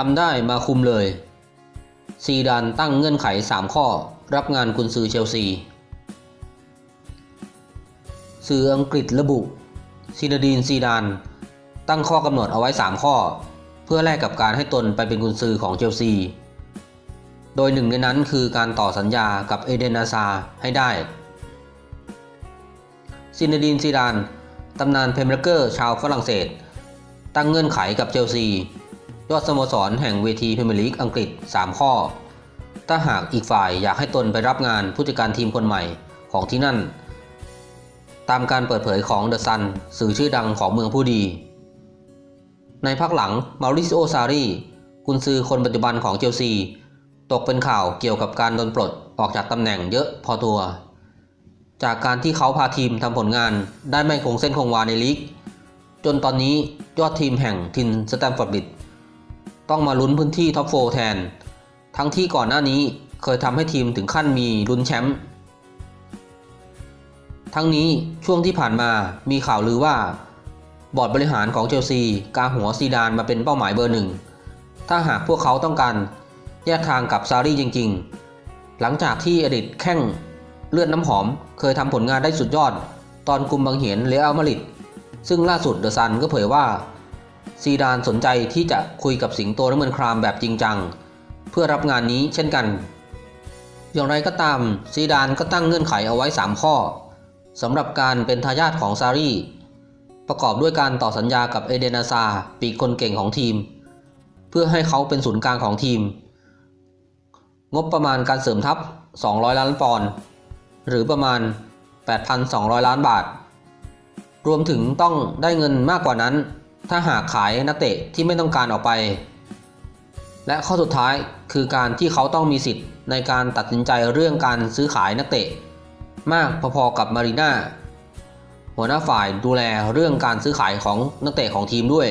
ทำได้มาคุมเลย ซีดานตั้งเงื่อนไข 3 ข้อ รับงานกุนซือเชลซี สื่ออังกฤษระบุซีนาดีนซีดาน ตั้งข้อกำหนดเอาไว้ 3 ข้อ เพื่อแลกกับการให้ตนไปเป็นกุนซือของเชลซี โดยหนึ่งในนั้นคือการต่อสัญญากับเอเดนอาซาให้ได้ซินดีนซีดาน ตำนานเพมเบรเกอร์ชาวฝรั่งเศส ตั้งเงื่อนไขกับเชลซี ยอดสโมสรแห่งเวทีพรีเมียร์ลีกอังกฤษ 3 ข้อ ถ้าหากอีกฝ่ายอยากให้ตนไปรับงานผู้จัดการทีมคนใหม่ของที่นั่น ตามการเปิดเผยของเดอะซันสื่อชื่อดังของเมืองผู้ดี ในภาคหลังมาริซิโอซารีกุนซือคนปัจจุบันของเชลซี ตกเป็นข่าวเกี่ยวกับการโดนปลดออกจากตำแหน่งเยอะพอตัว จากการที่เขาพาทีมทำผลงานได้ไม่คงเส้นคงวาในลีก จนตอนนี้ยอดทีมแห่งทินสแตมฟอร์ดบิด ต้องมาลุ้นพื้นที่ท็อปโฟแทน ทั้งที่ก่อนหน้านี้เคยทำให้ทีมถึงขั้นมีลุ้นแชมป์ ทั้งนี้ช่วงที่ผ่านมามีข่าวลือว่า บอร์ดบริหารของเชลซีกาหัวซีดานมาเป็นเป้าหมายเบอร์หนึ่ง ถ้าหากพวกเขาต้องการแยกทางกับซารีจริง ๆ หลังจากที่อดีตแข้งเลือดน้ำหอมเคยทำผลงานได้สุดยอด ตอนกุมบังเหียนเรอัลมาริดซึ่งล่าสุดเดอะซันก็เผยว่า ซีดานสนใจที่จะคุยกับสิงโตน้ำเงินครามแบบจริงจัง เพื่อรับงานนี้เช่นกัน อย่างไรก็ตาม ซีดานก็ตั้งเงื่อนไขเอาไว้ 3 ข้อสำหรับการเป็นทายาทของซารีประกอบด้วยการต่อสัญญากับเอเดนาซาปีกคนเก่งของทีม เพื่อให้เขาเป็นศูนย์กลางของทีม งบประมาณการเสริมทัพ 200 ล้านปอนด์หรือประมาณ 8,200 ล้านบาท รวมถึงต้องได้เงินมากกว่านั้น ถ้าหากขายนักเตะที่ไม่ต้องการออกไป และข้อสุดท้ายคือการที่เขาต้องมีสิทธิ์ในการตัดสินใจเรื่องการซื้อขายนักเตะ มากพอๆกับมารีน่าหัวหน้าฝ่ายดูแลเรื่องการซื้อขายของนักเตะของทีมด้วย